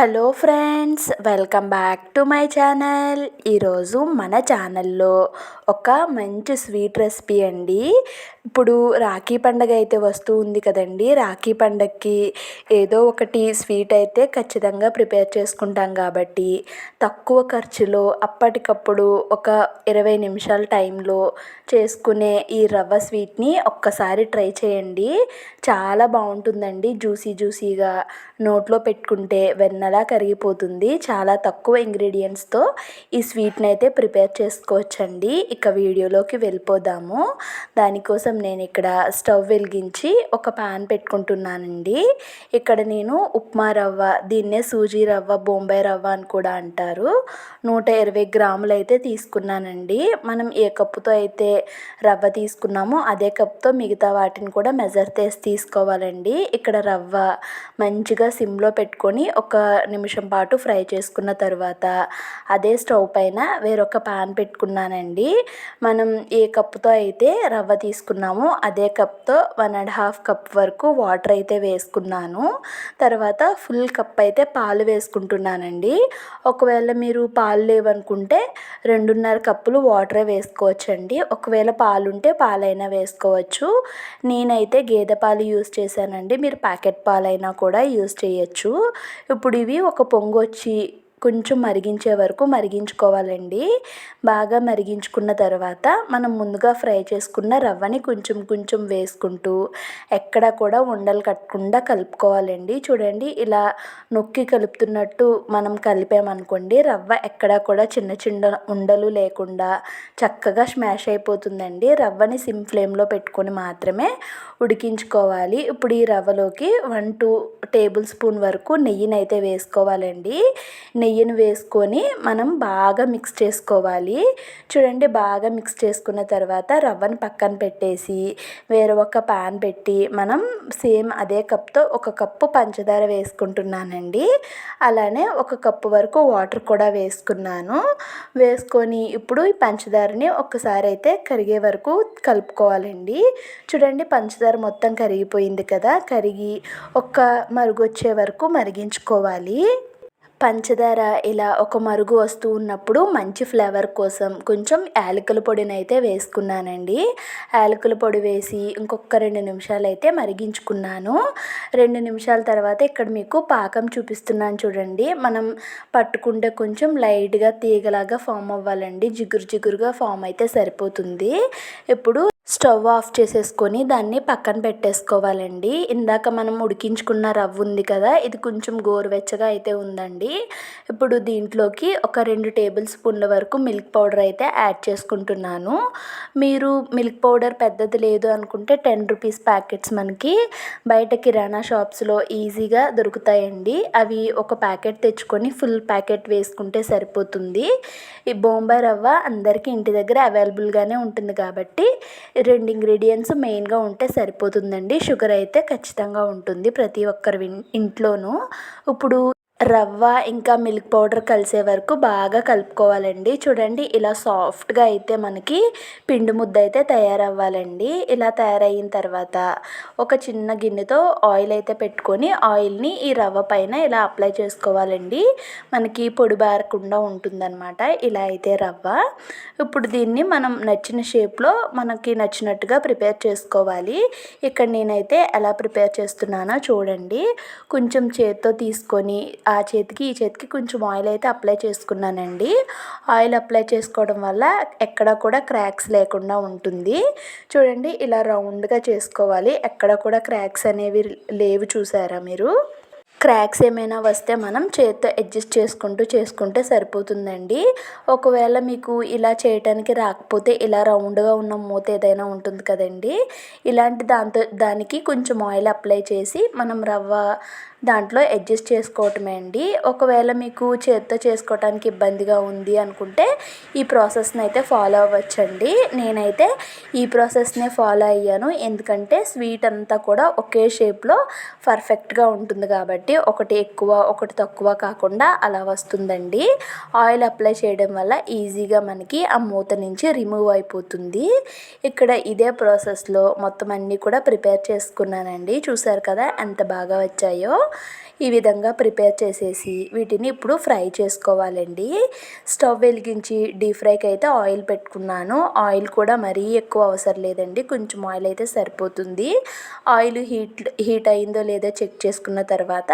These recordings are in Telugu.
Hello friends welcome back to my channel. ఈరోజు మన ఛానల్లో ఒక మంచి స్వీట్ రెసిపీ అండి. ఇప్పుడు రాఖీ పండగ అయితే వస్తూ ఉంది కదండి. రాఖీ పండగకి ఏదో ఒకటి స్వీట్ అయితే ఖచ్చితంగా ప్రిపేర్ చేసుకుంటాం కాబట్టి తక్కువ ఖర్చులో అప్పటికప్పుడు ఒక ఇరవై నిమిషాల టైంలో చేసుకునే ఈ రవ్వ స్వీట్ని ఒక్కసారి ట్రై చేయండి. చాలా బాగుంటుందండి. జ్యూసీ జ్యూసీగా నోట్లో పెట్టుకుంటే వెన్న చాలా కరిగిపోతుంది. చాలా తక్కువ ఇంగ్రీడియంట్స్తో ఈ స్వీట్ని అయితే ప్రిపేర్ చేసుకోవచ్చండి. ఇక వీడియోలోకి వెళ్ళిపోదాము. దానికోసం నేను ఇక్కడ స్టవ్ వెలిగించి ఒక పాన్ పెట్టుకుంటున్నానండి. ఇక్కడ నేను ఉప్మా రవ్వ దీన్నే సూజీ రవ్వ బొంబాయి రవ్వ అని కూడా అంటారు. నూట ఇరవై గ్రాములు అయితే తీసుకున్నానండి. మనం ఏ కప్పుతో అయితే రవ్వ తీసుకున్నామో అదే కప్తో మిగతా వాటిని కూడా మెజర్ చేసి తీసుకోవాలండి. ఇక్కడ రవ్వ మంచిగా సిమ్లో పెట్టుకొని ఒక నిమిషం పాటు ఫ్రై చేసుకున్న తర్వాత అదే స్టవ్ పైన వేరొక పాన్ పెట్టుకున్నానండి. మనం ఏ కప్పుతో అయితే రవ్వ తీసుకున్నామో అదే కప్తో వన్ అండ్ హాఫ్ కప్ వరకు వాటర్ అయితే వేసుకున్నాను. తర్వాత ఫుల్ కప్ అయితే పాలు వేసుకుంటున్నానండి. ఒకవేళ మీరు పాలు లేవనుకుంటే రెండున్నర కప్పులు వాటరే వేసుకోవచ్చండి. ఒకవేళ పాలు ఉంటే పాలైనా వేసుకోవచ్చు. నేనైతే గేదె పాలు యూస్ చేశానండి. మీరు ప్యాకెట్ పాలైనా కూడా యూస్ చేయొచ్చు. ఇప్పుడు ఇవి ఒక పొంగు వచ్చి కొంచెం మరిగించే వరకు మరిగించుకోవాలండి. బాగా మరిగించుకున్న తర్వాత మనం ముందుగా ఫ్రై చేసుకున్న రవ్వని కొంచెం కొంచెం వేసుకుంటూ ఎక్కడ కూడా ఉండలు కట్టకుండా కలుపుకోవాలండి. చూడండి ఇలా నొక్కి కలుపుతున్నట్టు మనం కలిపామనుకోండి రవ్వ ఎక్కడ కూడా చిన్న చిన్న ఉండలు లేకుండా చక్కగా స్మాష్ అయిపోతుందండి. రవ్వని సిమ్ ఫ్లేమ్లో పెట్టుకొని మాత్రమే ఉడికించుకోవాలి. ఇప్పుడు ఈ రవ్వలోకి వన్ టూ టేబుల్ స్పూన్ వరకు నెయ్యిని అయితే వేసుకోవాలండి నెయ్యిని వేసుకొని మనం బాగా మిక్స్ చేసుకోవాలి. చూడండి బాగా మిక్స్ చేసుకున్న తర్వాత రవ్వను పక్కన పెట్టేసి వేరే ఒక పాన్ పెట్టి మనం సేమ్ అదే కప్తో ఒక కప్పు పంచదార వేసుకుంటున్నానండి. అలానే ఒక కప్పు వరకు వాటర్ కూడా వేసుకున్నాను. వేసుకొని ఇప్పుడు ఈ పంచదారని ఒక్కసారి అయితే కరిగే వరకు కలుపుకోవాలండి. చూడండి పంచదార మొత్తం కరిగిపోయింది కదా! కరిగి ఒక్క మరుగు వచ్చే వరకు మరిగించుకోవాలి. పంచదార ఇలా ఒక మరుగు వస్తూ ఉన్నప్పుడు మంచి ఫ్లేవర్ కోసం కొంచెం యాలకుల పొడిని అయితే వేసుకున్నానండి. యాలకుల పొడి వేసి ఇంకొక రెండు నిమిషాలు అయితే మరిగించుకున్నాను. రెండు నిమిషాల తర్వాత ఇక్కడ మీకు పాకం చూపిస్తున్నాను చూడండి. మనం పట్టుకుంటే కొంచెం లైట్గా తీగలాగా ఫామ్ అవ్వాలండి. జిగురు జిగురుగా ఫామ్ అయితే సరిపోతుంది. ఇప్పుడు స్టవ్ ఆఫ్ చేసేసుకొని దాన్ని పక్కన పెట్టేసుకోవాలండి. ఇందాక మనం ఉడికించుకున్న రవ్వ ఉంది కదా ఇది కొంచెం గోరువెచ్చగా అయితే ఉందండి. ఇప్పుడు దీంట్లోకి ఒక రెండు టేబుల్ స్పూన్ల వరకు మిల్క్ పౌడర్ అయితే యాడ్ చేసుకుంటున్నాను. మీరు మిల్క్ పౌడర్ పెద్దది లేదు అనుకుంటే టెన్ రూపీస్ ప్యాకెట్స్ మనకి బయట కిరాణా షాప్స్లో ఈజీగా దొరుకుతాయండి. అవి ఒక ప్యాకెట్ తెచ్చుకొని ఫుల్ ప్యాకెట్ వేసుకుంటే సరిపోతుంది. ఈ బొంబాయి రవ్వ అందరికీ ఇంటి దగ్గర అవైలబుల్గానే ఉంటుంది కాబట్టి రెండు ఇంగ్రీడియంట్స్ మెయిన్గా ఉంటే సరిపోతుందండి. షుగర్ అయితే ఖచ్చితంగా ఉంటుంది ప్రతి ఒక్కరి ఇంట్లోనూ. ఇప్పుడు రవ్వ ఇంకా మిల్క్ పౌడర్ కలిసే వరకు బాగా కలుపుకోవాలండి. చూడండి ఇలా సాఫ్ట్గా అయితే మనకి పిండి ముద్ద అయితే తయారవ్వాలండి. ఇలా తయారయిన తర్వాత ఒక చిన్న గిన్నెతో ఆయిల్ అయితే పెట్టుకొని ఆయిల్ని ఈ రవ్వ పైన ఇలా అప్లై చేసుకోవాలండి. మనకి పొడి బారకుండా ఉంటుందన్నమాట ఇలా అయితే రవ్వ. ఇప్పుడు దీన్ని మనం నచ్చిన షేప్లో మనకి నచ్చినట్టుగా ప్రిపేర్ చేసుకోవాలి. ఇక్కడ నేనైతే ఎలా ప్రిపేర్ చేస్తున్నానో చూడండి. కొంచెం చేత్తో తీసుకొని ఆ చేతికి ఈ చేతికి కొంచెం ఆయిల్ అయితే అప్లై చేసుకున్నానండి. ఆయిల్ అప్లై చేసుకోవడం వల్ల ఎక్కడ కూడా క్రాక్స్ లేకుండా ఉంటుంది. చూడండి ఇలా రౌండ్గా చేసుకోవాలి. ఎక్కడ కూడా క్రాక్స్ అనేవి లేవు చూసారా మీరు? క్రాక్స్ ఏమైనా వస్తే మనం చేత్తో అడ్జస్ట్ చేసుకుంటూ చేసుకుంటే సరిపోతుందండి. ఒకవేళ మీకు ఇలా చేయటానికి రాకపోతే ఇలా రౌండ్గా ఉన్న మూత ఏదైనా ఉంటుంది కదండి. ఇలాంటి దాంతో దానికి కొంచెం ఆయిల్ అప్లై చేసి మనం రవ్వ దాంట్లో అడ్జస్ట్ చేసుకోవటమే అండి. ఒకవేళ మీకు చేత్తో చేసుకోవటానికి ఇబ్బందిగా ఉంది అనుకుంటే ఈ ప్రాసెస్ని అయితే ఫాలో అవ్వచ్చండి. నేనైతే ఈ ప్రాసెస్నే ఫాలో అయ్యాను. ఎందుకంటే స్వీట్ అంతా కూడా ఒకే షేప్లో పర్ఫెక్ట్గా ఉంటుంది కాబట్టి ఒకటి ఎక్కువ ఒకటి తక్కువ కాకుండా అలా వస్తుందండి. ఆయిల్ అప్లై చేయడం వల్ల ఈజీగా మనకి ఆ మూత నుంచి రిమూవ్ అయిపోతుంది. ఇక్కడ ఇదే ప్రాసెస్లో మొత్తం అన్నీ కూడా ప్రిపేర్ చేసుకున్నానండి. చూసారు కదా ఎంత బాగా వచ్చాయో. ఈ విధంగా ప్రిపేర్ చేసేసి వీటిని ఇప్పుడు ఫ్రై చేసుకోవాలండి. స్టవ్ వెలిగించి డీప్ ఫ్రైకి అయితే ఆయిల్ పెట్టుకున్నాను. ఆయిల్ కూడా మరీ ఎక్కువ అవసరం లేదండి. కొంచెం ఆయిల్ అయితే సరిపోతుంది. ఆయిల్ హీట్ హీట్ అయిందో లేదో చెక్ చేసుకున్న తర్వాత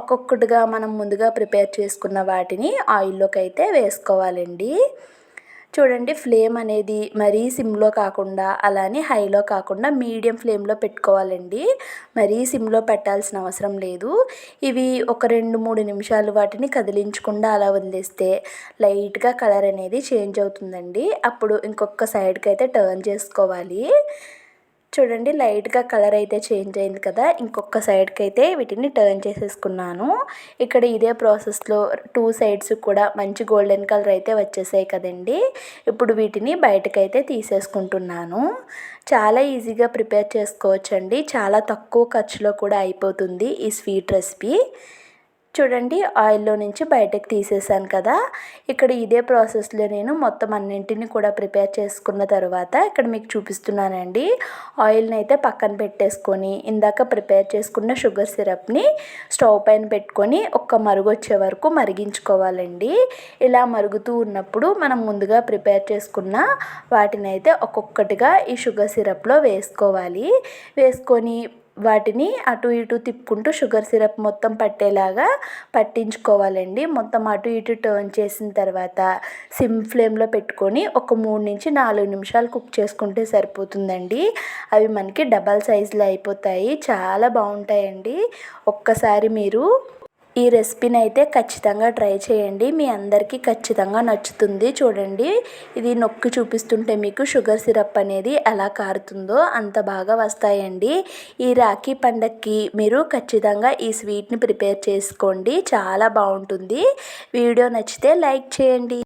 ఒక్కొక్కటిగా మనం ముందుగా ప్రిపేర్ చేసుకున్న వాటిని ఆయిల్లోకి అయితే వేసుకోవాలండి. చూడండి ఫ్లేమ్ అనేది మరీ సిమ్లో కాకుండా అలానే హైలో కాకుండా మీడియం ఫ్లేమ్లో పెట్టుకోవాలండి. మరీ సిమ్లో పెట్టాల్సిన అవసరం లేదు. ఇవి ఒక రెండు మూడు నిమిషాలు వాటిని కదిలించకుండా అలా వదిలేస్తే లైట్గా కలర్ అనేది చేంజ్ అవుతుందండి. అప్పుడు ఇంకొక సైడ్కి అయితే టర్న్ చేసుకోవాలి. చూడండి లైట్గా కలర్ అయితే చేంజ్ అయింది కదా. ఇంకొక సైడ్కి అయితే వీటిని టర్న్ చేసేసుకున్నాను. ఇక్కడ ఇదే ప్రాసెస్లో టూ సైడ్స్ కూడా మంచి గోల్డెన్ కలర్ అయితే వచ్చేసాయి కదండి. ఇప్పుడు వీటిని బయటకైతే తీసేసుకుంటున్నాను. చాలా ఈజీగా ప్రిపేర్ చేసుకోవచ్చండి. చాలా తక్కువ ఖర్చులో కూడా అయిపోతుంది ఈ స్వీట్ రెసిపీ. చూడండి ఆయిల్లో నుంచి బయటకు తీసేసాను కదా. ఇక్కడ ఇదే ప్రాసెస్లో నేను మొత్తం అన్నింటిని కూడా ప్రిపేర్ చేసుకున్న తర్వాత ఇక్కడ మీకు చూపిస్తున్నానండి. ఆయిల్ని అయితే పక్కన పెట్టేసుకొని ఇందాక ప్రిపేర్ చేసుకున్న షుగర్ సిరప్ని స్టవ్ పైన పెట్టుకొని ఒక్క మరుగు వచ్చే వరకు మరిగించుకోవాలండి. ఇలా మరుగుతూ ఉన్నప్పుడు మనం ముందుగా ప్రిపేర్ చేసుకున్న వాటిని అయితే ఒక్కొక్కటిగా ఈ షుగర్ సిరప్లో వేసుకోవాలి. వేసుకొని వాటిని అటు ఇటు తిప్పుకుంటూ షుగర్ సిరప్ మొత్తం పట్టేలాగా పట్టించుకోవాలండి. మొత్తం అటు ఇటు టర్న్ చేసిన తర్వాత సిమ్ ఫ్లేమ్లో పెట్టుకొని ఒక మూడు నుంచి నాలుగు నిమిషాలు కుక్ చేసుకుంటే సరిపోతుందండి. అవి మనకి డబల్ సైజులో అయిపోతాయి. చాలా బాగుంటాయండి. ఒక్కసారి మీరు ఈ రెసిపీని అయితే ఖచ్చితంగా ట్రై చేయండి. మీ అందరికీ ఖచ్చితంగా నచ్చుతుంది. చూడండి. ఇది నొక్కి చూపిస్తుంటే మీకు షుగర్ సిరప్ అనేది ఎలా కారుతుందో అంత బాగా వస్తాయండి. ఈ రాఖీ పండక్కి మీరు ఖచ్చితంగా ఈ స్వీట్ని ప్రిపేర్ చేసుకోండి. చాలా బాగుంటుంది. వీడియో నచ్చితే లైక్ చేయండి.